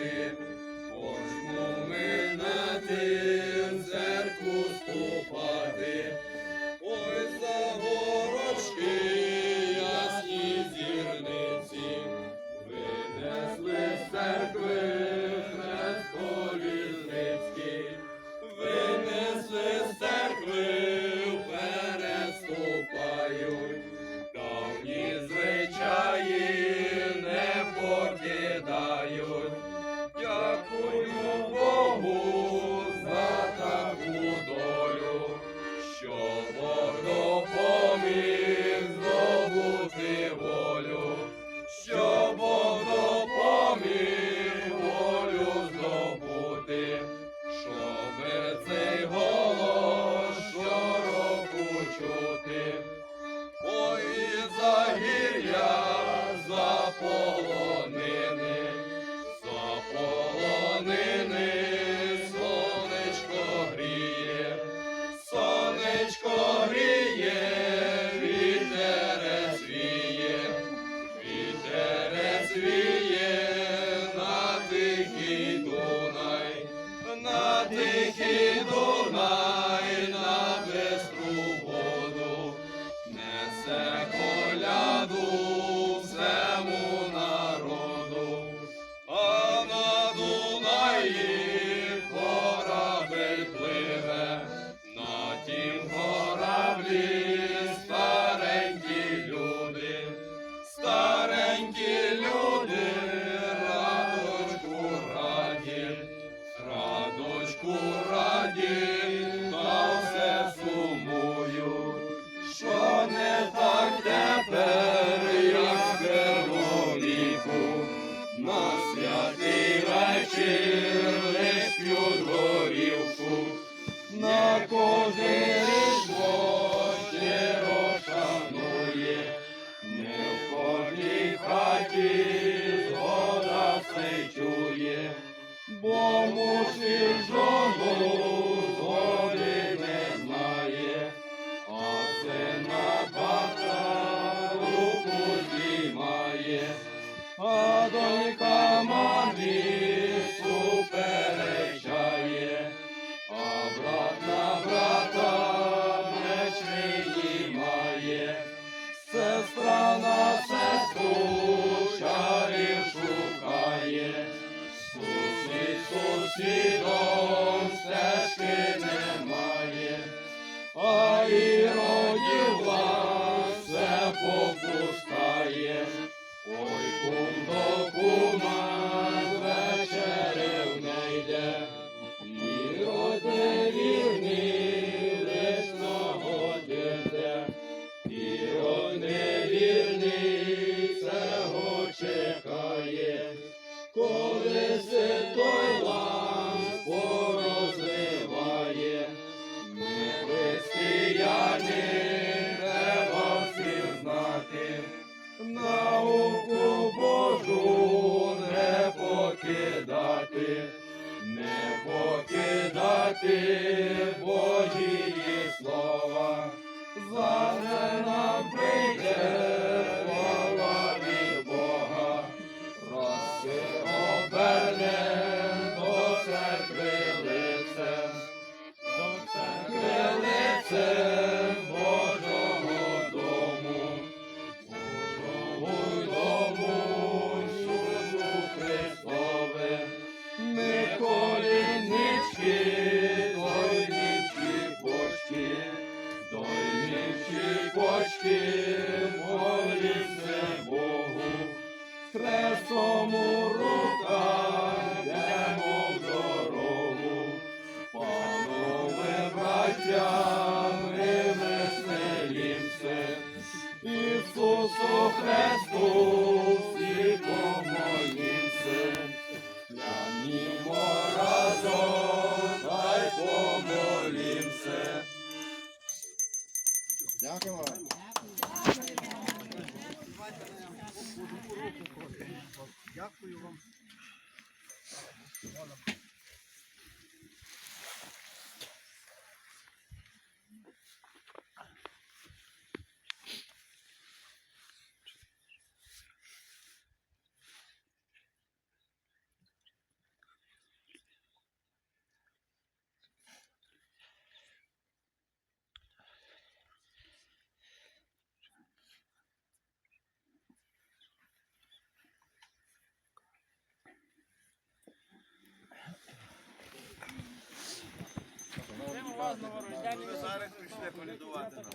ти, почну ми на тим церкву ступати, ой за горочки ясні зірниці, винесли з церкви хрест політницький, винесли з церкви переступають. невірний цього чекає, коли святой лав. серцем Божого дому, Божого дому Ісусу Христове, ми колінички, дойничі почки, дойничі почки, моліться Богу, хрестом у руках. Ісусу Христу, всі помолімся, Станімо разом, та й помолімся. Дякуємо. Дякую вам. Ви зараз прийшли полюдувати нас.